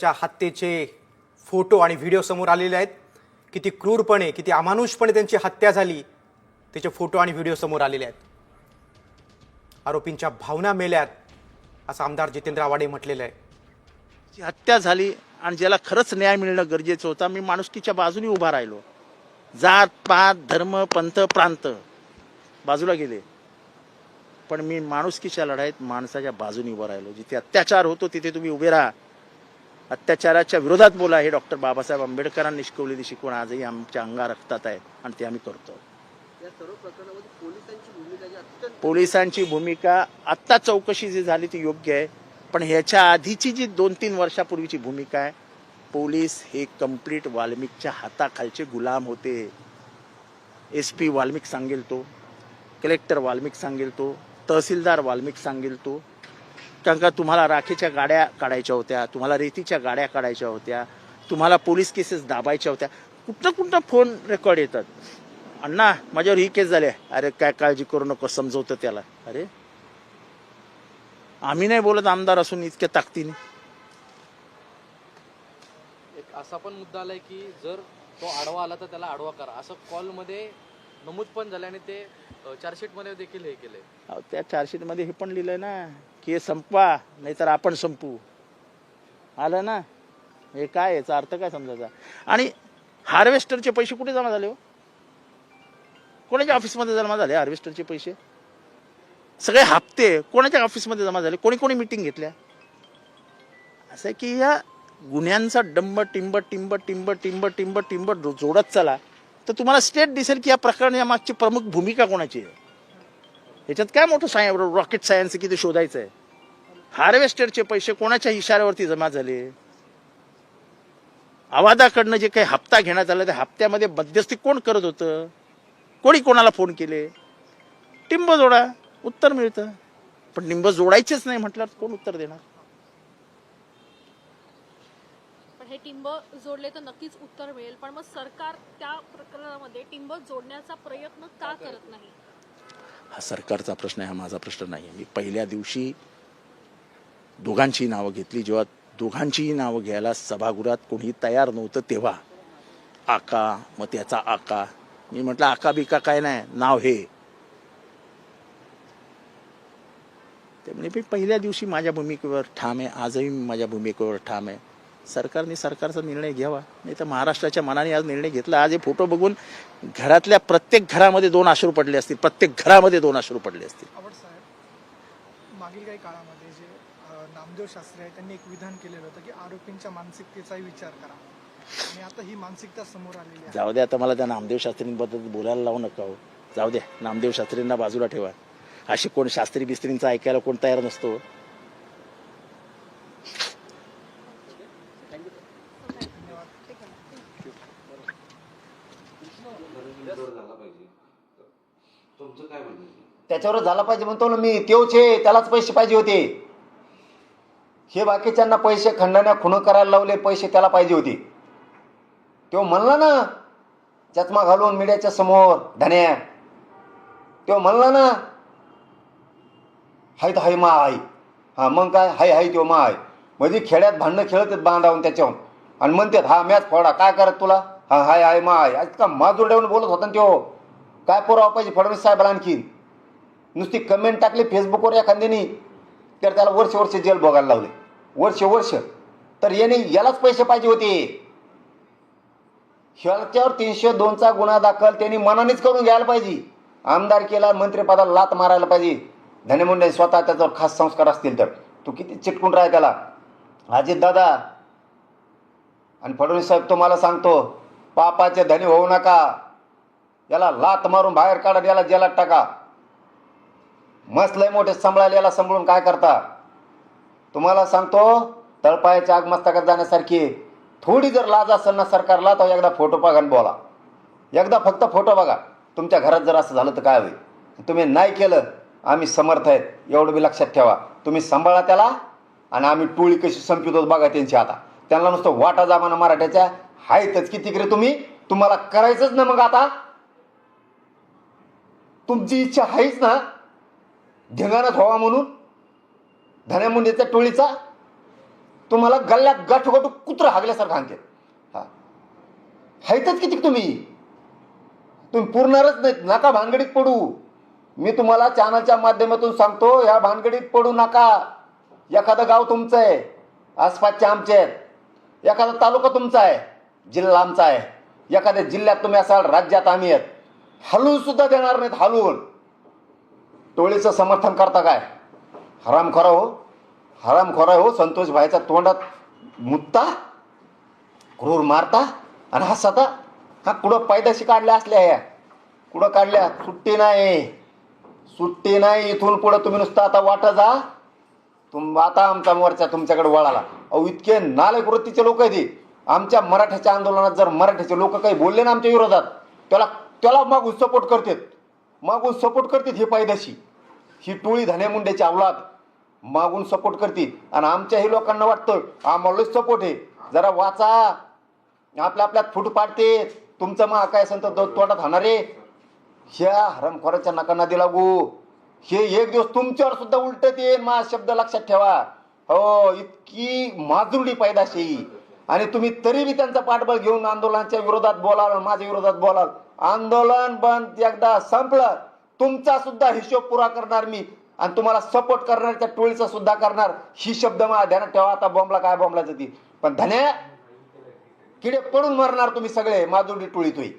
च्या हत्येचे फोटो आणि व्हिडिओ समोर आलेले आहेत. किती क्रूरपणे किती अमानुषपणे त्यांची हत्या झाली त्याचे फोटो आणि व्हिडिओ समोर आलेले आहेत. आरोपींच्या भावना मेल्यात असं आमदार जितेंद्र आव्हाडे म्हटलेलं आहे. जी हत्या झाली आणि ज्याला खरंच न्याय मिळणं गरजेचं होतं मी माणुसकीच्या बाजूने उभा राहिलो. जात पात धर्म पंथ प्रांत बाजूला गेले. पण मी माणुसकीच्या लढाईत माणसाच्या बाजूने उभा राहिलो. जिथे अत्याचार होतो तिथे तुम्ही उभे राहा. अत्याचाराच्या विरोधात बोला हे डॉक्टर बाबासाहेब आंबेडकरांनी शिकवलेली शिकवण आजही आमच्या अंगा रक्तात आहे आणि ते आम्ही करतो. पोलिसांची भूमिका आत्ता चौकशी जी झाली ती योग्य आहे पण ह्याच्या आधीची जी दोन तीन वर्षापूर्वीची भूमिका आहे पोलीस हे कंप्लीट वाल्मिकच्या हाताखालचे गुलाम होते. एस पी वाल्मिक सांगेल तो कलेक्टर वाल्मिक सांगेल तो तहसीलदार वाल्मिक सांगेल तो कारण का तुम्हाला राखेच्या गाड्या काढायच्या होत्या तुम्हाला रेतीच्या गाड्या काढायच्या होत्या तुम्हाला पोलीस केसेस दाबायच्या होत्या. कुठं कुठं फोन रेकॉर्ड येतात? अण्णा माझ्यावर ही केस झाली आहे. अरे काय काळजी करू नको समजवतं त्याला. अरे आम्ही नाही बोलत आमदार असून इतक्या ताकदीने. एक असा पण मुद्दा आलाय की जर तो आडवा आला तर त्याला आडवा करा. असं कॉलमध्ये नमूद पण झालं आणि ते चार्जशीटमध्ये देखील हे केलंय. त्या चार्जशीटमध्ये हे पण लिहिलंय ना. की हे संपवा नाहीतर आपण संपू. आलं ना? हे काय याचा अर्थ काय समजायचा? आणि हार्वेस्टरचे पैसे कुठे जमा झाले हो? कोणाच्या ऑफिसमध्ये जमा झाले हार्वेस्टरचे पैसे? सगळे हप्ते कोणाच्या ऑफिसमध्ये जमा झाले? कोणी कोणी मिटिंग घेतल्या? असं आहे की या गुन्ह्यांचा डंब टिंब टिंब टिंब टिंब टिंब टिंब जोडत चला तर तुम्हाला स्टेट दिसेल की या प्रकरणामागची या मागची प्रमुख भूमिका कोणाची आहे? ह्याच्यात काय मोठं साय रॉकेट सायन्स किती शोधायचं आहे हार्वेस्टरचे पैसे कोणाच्या इशाऱ्यावरती जमा झाले? आवादाकडनं जे काही हप्ता घेण्यात आला त्या हप्त्यामध्ये मध्यस्थी कोण करत होतं? कोणी कोणाला फोन केले? टिंब जोडा उत्तर मिळतं. पण निंब जोडायचेच नाही म्हटल्यावर कोण उत्तर देणार? पण हे टिंब जोडले तर नक्कीच उत्तर मिळेल. पण मग सरकार त्या प्रकरणामध्ये टिंब जोडण्याचा प्रयत्न का करत नाही? हा सरकारचा प्रश्न आहे हा माझा प्रश्न नाही आहे. मी पहिल्या दिवशी दोघांची नावं घेतली. जेव्हा दोघांचीही नावं घ्यायला सभागृहात कोणी तयार नव्हतं तेव्हा. आका मग त्याचा आका. मी म्हटलं आका बिका काय नाही नाव हे. ते मी पहिल्या दिवशी माझ्या भूमिकेवर ठाम आहे आजही मी माझ्या भूमिकेवर ठाम आहे. सरकारने सरकारचा निर्णय घ्यावा. नाही तर महाराष्ट्राच्या मनाने आज निर्णय घेतला. आज हे फोटो बघून घरातल्या प्रत्येक घरामध्ये दोन अश्रू पडले असतील. प्रत्येक घरामध्ये दोन अश्रू पडले असतील. मागील काही काळामध्ये जे नामदेव शास्त्री आहे त्यांनी एक विधान केलेलं होतं की आरोपींच्या मानसिकतेचाही विचार करा. आणि आता ही मानसिकता समोर आलेली आहे. जाऊ द्या आता मला त्या नामदेव शास्त्रींबद्दल बोलायला लावू नका हो. जाऊ द्या नामदेव शास्त्रींना बाजूला ठेवा. अशी कोण शास्त्री बिस्त्रींचं ऐकायला कोण तयार नसतो. त्याच्यावर झाला पाहिजे म्हणतो ना मी. तेवच आहे त्यालाच पैसे पाहिजे होते. हे बाकीच्यांना पैसे खंडण्या खुणं करायला लावले पैसे त्याला पाहिजे होते. तो म्हणला ना चष्मा घालून मीडियाच्या समोर धन्या. तो म्हणला ना हाय तर हाय मा आई हा मग काय? हाय हाय तो मा आहे म्हणजे खेड्यात भांडणं खेळत आहेत बांधावून त्याच्यावर आणि म्हणतात हा मॅच फोडा. काय करत तुला? हा हाय हाय मा इतका आज का बोलत होता ना त्यो. काय पुरावा पाहिजे फडणवीस साहेबाला आणखी नुसती कमेंट टाकली फेसबुकवर एखाद्यानी तर त्याला वर्ष वर्ष जेल भोगायला लावले. वर्ष वर्ष. तर याने यालाच पैसे पाहिजे होते. ह्याच्यावर तीनशे दोनचा गुन्हा दाखल त्यांनी मनानेच करून घ्यायला पाहिजे. आमदार केला मंत्रिपदाला लात मारायला पाहिजे. धनमुंडे स्वतः त्याच्यावर खास संस्कार असतील तर. तू किती चिटकून राह त्याला. अजित दादा. आणि फडणवीस साहेब तुम्हाला सांगतो पापाचे धनी होऊ नका. याला लात मारून बाहेर काढा याला जेलात टाका. मस्त लय मोठे सांभाळायला याला सांभाळून काय करता? तुम्हाला सांगतो तळपायाच्या आग मस्तकात जाण्यासारखी थोडी जर लाज असेल ना सरकारला तर एकदा फोटो बघा बोला. एकदा फक्त फोटो बघा. तुमच्या घरात जर असं झालं तर काय होईल? तुम्ही नाही केलं आम्ही समर्थ आहेत. एवढं बी लक्षात ठेवा. तुम्ही सांभाळा त्याला आणि आम्ही टोळी कशी संपितो बघा त्यांची आता. त्यांना नुसतं वाटा जामाना मराठ्याच्या आहेतच किती रे तुम्ही? तुम्हाला करायचंच ना मग आता. तुमची इच्छा आहेच ना. धिंगाणात व्हावा म्हणून. धन्या मुंडेच्या टोळीचा. तुम्हाला गल्ल्यात गठगटू कुत्र हागल्यासारखं हाणते. हा. हायतच किती तुम्ही? तुम्ही पुरणारच नाहीत. नका भानगडीत पडू. मी तुम्हाला चॅनलच्या माध्यमातून सांगतो ह्या भानगडीत पडू नका. एखादं गाव तुमचं आहे. आसपासचे आमचे आहेत. एखादा तालुका तुमचा आहे. जिल्हा आमचा आहे. एखाद्या जिल्ह्यात तुम्ही असाल राज्यात आम्ही आहेत. हलवून सुद्धा देणार नाहीत हलवून. टोळीचं समर्थन करता काय? हरामखोरा हो. हरामखोरा हो संतोष भाईचा तोंडात मुत्ता क्रूर मारता आणि हसता हा कुठं पैदाशी काढल्या असल्या ह्या? कुठं काढल्या? सुट्टी नाही. सुट्टी नाही इथून पुढं तुम्ही नुसतं आता वाटा जा. तुम आता आमचा मोर्चा तुमच्याकडे वळाला. अहो इतके नालायक वृत्तीचे लोक आहेत आमच्या मराठ्याच्या आंदोलनात जर मराठ्याचे लोक काही बोलले ना आमच्या विरोधात त्याला त्याला मागून सपोर्ट करतात. मागून सपोर्ट करतात हे पायदाशी. ही टोळी धन्यामुंड्याची अवलाद. मागून सपोर्ट करतील. आणि आमच्याही लोकांना वाटतं आम्हाला सपोर्ट आहे. जरा वाचा. आपल्या आपल्यात फूट पाडते. तुमचं मग काय संत तोंडात हाणारे ह्या हरमखोराच्या नका नदी लागू. हे एक दिवस तुमच्यावर सुद्धा उलटत येईल मा शब्द लक्षात ठेवा. हो इतकी माजुरडी पैदाशी आणि तुम्ही तरी बी त्यांचा पाठबळ घेऊन आंदोलनाच्या विरोधात बोलाल माझ्या विरोधात बोलाल. आंदोलन बंद एकदा संपलं तुमचा सुद्धा हिशोब पुरा करणार मी. आणि तुम्हाला सपोर्ट करणार त्या टोळीचा सुद्धा करणार. ही शब्द मला ध्यानात ठेवा आता बॉम्बला काय बॉम्बला जाती पण धन्या किडे पडून मरणार तुम्ही सगळे माधुरी टोळी तुई.